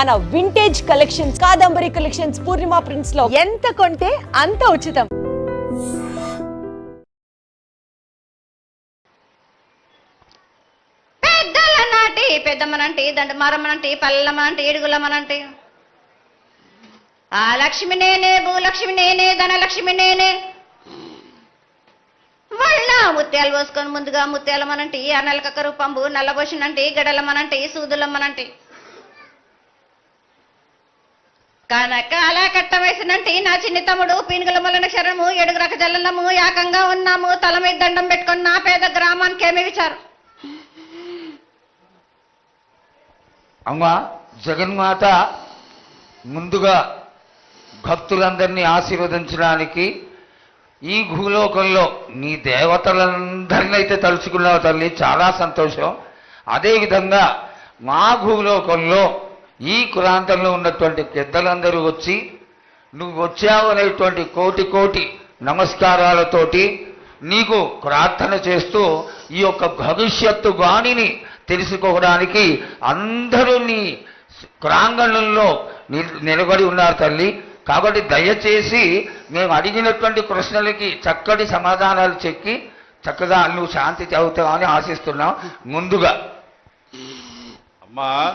మన vintage collections Kadambari collections Purnima ప్రింట్స్లో ఎంత కొంటే అంత ఉచితం. పెద్దల నాటి మారమ్మనంటే దండమారమ్మనంటి పల్లమ్మనంటి ఆ లక్ష్మి నేనే భూలక్ష్మి నేనే ధనలక్ష్మి నేనే. వాళ్ళ ముత్యాలు పోసుకొని ముందుగా ముత్యాలమ్మనంటే ఆ నెలకక్క రూపంబు నల్లబోసినంటి గడలమ్మనంటే సూదులమ్మనంటే. కనక అలా కట్ట నా చిన్ని తమ్ముడు పీనుగుల మొలన శరణము ఎడుగురక జల్లము ఏకంగా ఉన్నాము. తల మీద దండం పెట్టుకుని నా పేద గ్రామానికి ఏమి విచారం? అమ్మా జగన్మాత ముందుగా భక్తులందరినీ ఆశీర్వదించడానికి ఈ భూలోకంలో నీ దేవతలందరినీ అయితే తలుచుకున్నావు తల్లి. చాలా సంతోషం. అదేవిధంగా మా భూలోకంలో ఈ ప్రాంతంలో ఉన్నటువంటి పెద్దలందరూ వచ్చి నువ్వు వచ్చావు అనేటువంటి కోటి కోటి నమస్కారాలతోటి నీకు ప్రార్థన చేస్తూ ఈ యొక్క భవిష్యత్తు వాణిని తెలుసుకోవడానికి అందరూ నీ ప్రాంగణంలో నిలబడి ఉన్నారు తల్లి. కాబట్టి దయచేసి మేము అడిగినటువంటి ప్రశ్నలకి చక్కటి సమాధానాలు చెక్కి చక్కగా నువ్వు శాంతి చదువుతావని ఆశిస్తున్నాం. ముందుగా అమ్మా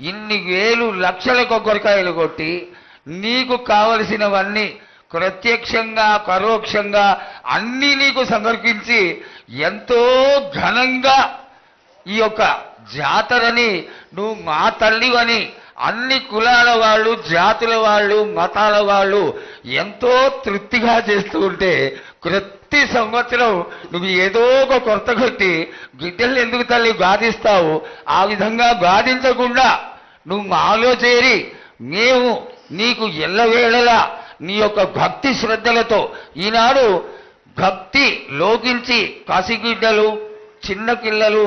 ఇన్ని వేలు లక్షల కొబ్బరికాయలు కొట్టి నీకు కావలసినవన్నీ ప్రత్యక్షంగా పరోక్షంగా అన్నీ నీకు సమర్పించి ఎంతో ఘనంగా ఈ యొక్క జాతరని నువ్వు మా తల్లివని అన్ని కులాల వాళ్ళు జాతుల వాళ్ళు మతాల వాళ్ళు ఎంతో తృప్తిగా చేస్తూ ఉంటే ప్రతి సంవత్సరం నువ్వు ఏదో ఒక కొరత కొట్టి బిడ్డల్ని ఎందుకు తల్లి గాదిస్తావు ఆ విధంగా గాదించకుండా నువ్వు మాలో చేరి మేము నీకు ఎల్లవేళలా నీ యొక్క భక్తి శ్రద్ధలతో ఈనాడు భక్తి లోకించి కసిగిడ్డలు చిన్న పిల్లలు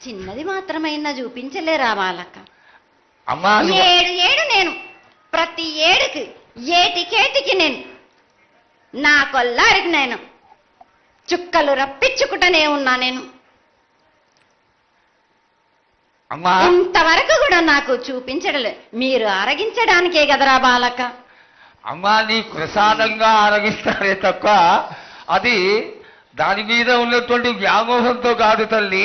చిన్నది మాత్రమైనా చూపించలేరా వాళ్ళక అమ్మా ఏడు ఏడు నేను. ప్రతి ఏడుకి ఏటికేటికి నేను. నా కొల్లారికి నేను. చుక్కలు రప్పించుకుంటూనే ఉన్నా నేను. అమ్మా. ఇంతవరకు కూడా నాకు చూపించడలే. మీరు అరగించడానికే కదరా బాలక అమ్మా నీ ప్రసాదంగా ఆరగిస్తారే తప్ప అది దాని మీద ఉన్నటువంటి వ్యామోహంతో కాదు తల్లి.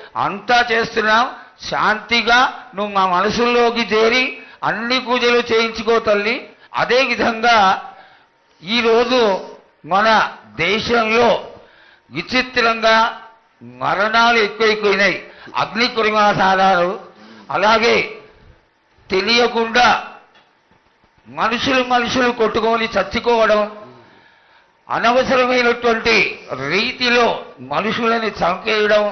అంతా చేస్తున్నాం శాంతిగా నువ్వు మా మనసుల్లోకి చేరి అన్ని పూజలు చేయించుకో తల్లి. అదేవిధంగా ఈరోజు మన దేశంలో విచిత్రంగా మరణాలు ఎక్కువైపోయినాయి. అగ్ని కురిమాసాలు అలాగే తెలియకుండా మనుషులు మనుషులు కొట్టుకొని చచ్చుకోవడం అనవసరమైనటువంటి రీతిలో మనుషులని చంపేయడం.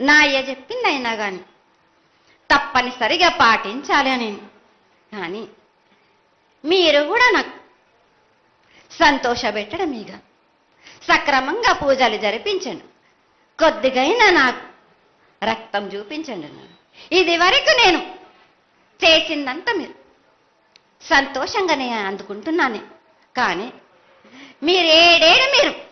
నా అయ్య చెప్పింది అయినా కానీ తప్పనిసరిగా పాటించాలి అని. కానీ మీరు కూడా నాకు సంతోషపెట్టడం ఇక. సక్రమంగా పూజలు జరిపించండి కొద్దిగైనా నాకు రక్తం చూపించండి నాకు ఇది వరకు నేను చేసిందంతా మీరు సంతోషంగానే అందుకుంటున్నాను. కానీ మీరేడేడు మీరు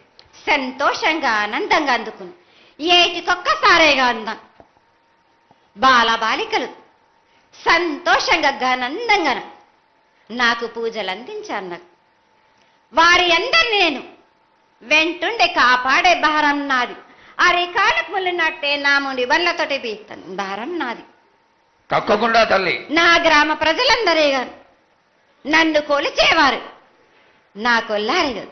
సంతోషంగా ఆనందంగా అందుకుని. ఏటికొక్కసారేగా అందాం. బాల బాలికలు సంతోషంగా గానందంగా నాకు పూజలు అందించారు నాకు వారి అందరిని నేను వెంటుండే కాపాడే భారం నాది అరికాలకు ముళ్ళినట్టే నా ముడి వల్లతోటి బీస్తాను భారం నాది తప్పకుండా తల్లి. నా గ్రామ ప్రజలందరే గారు నన్ను కొలిచేవారు నా కొల్లారి గారు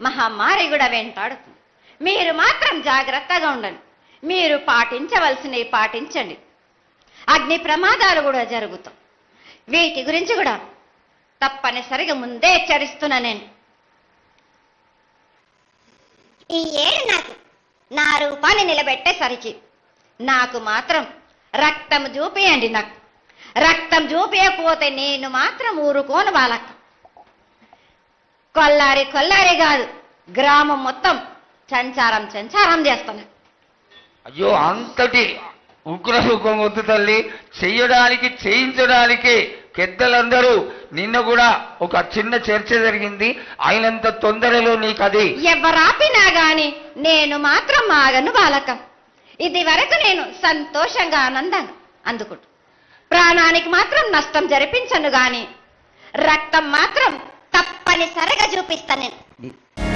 మహమ్మారి కూడా వెంటాడుతుంది. మీరు మాత్రం జాగ్రత్తగా ఉండండి. మీరు పాటించవలసినవి పాటించండి. అగ్ని ప్రమాదాలు కూడా జరుగుతాం. వీటి గురించి కూడా తప్పనిసరిగా ముందే హెచ్చరిస్తున్నా నేను. ఈ ఏడు నాకు నా రూపాన్ని నిలబెట్టేసరికి నాకు మాత్రం రక్తం చూపియండి నాకు. రక్తం చూపించకపోతే నేను మాత్రం ఊరుకోను వాళ్ళకి కొల్లారి కొల్లారి కాదు. గ్రామం మొత్తం సంచారం సంచారం చేస్తాను అయ్యో అంతటి ఉగ్ర సుఖం వద్దు తల్లి. చెయ్యడానికి చేయించడానికి పెద్దలందరూ నిన్న కూడా ఒక చిన్న చర్చ జరిగింది. అయినంత తొందరలో నీకు అది ఎవరాపినా గాని నేను మాత్రం ఆగను బాలకం. ఇది వరకు నేను సంతోషంగా ఆనందంగా అందుకుంటు. ప్రాణానికి మాత్రం నష్టం జరిపించను గాని రక్తం మాత్రం దాన్ని తప్పనిసరిగా చూపిస్తాను నేను.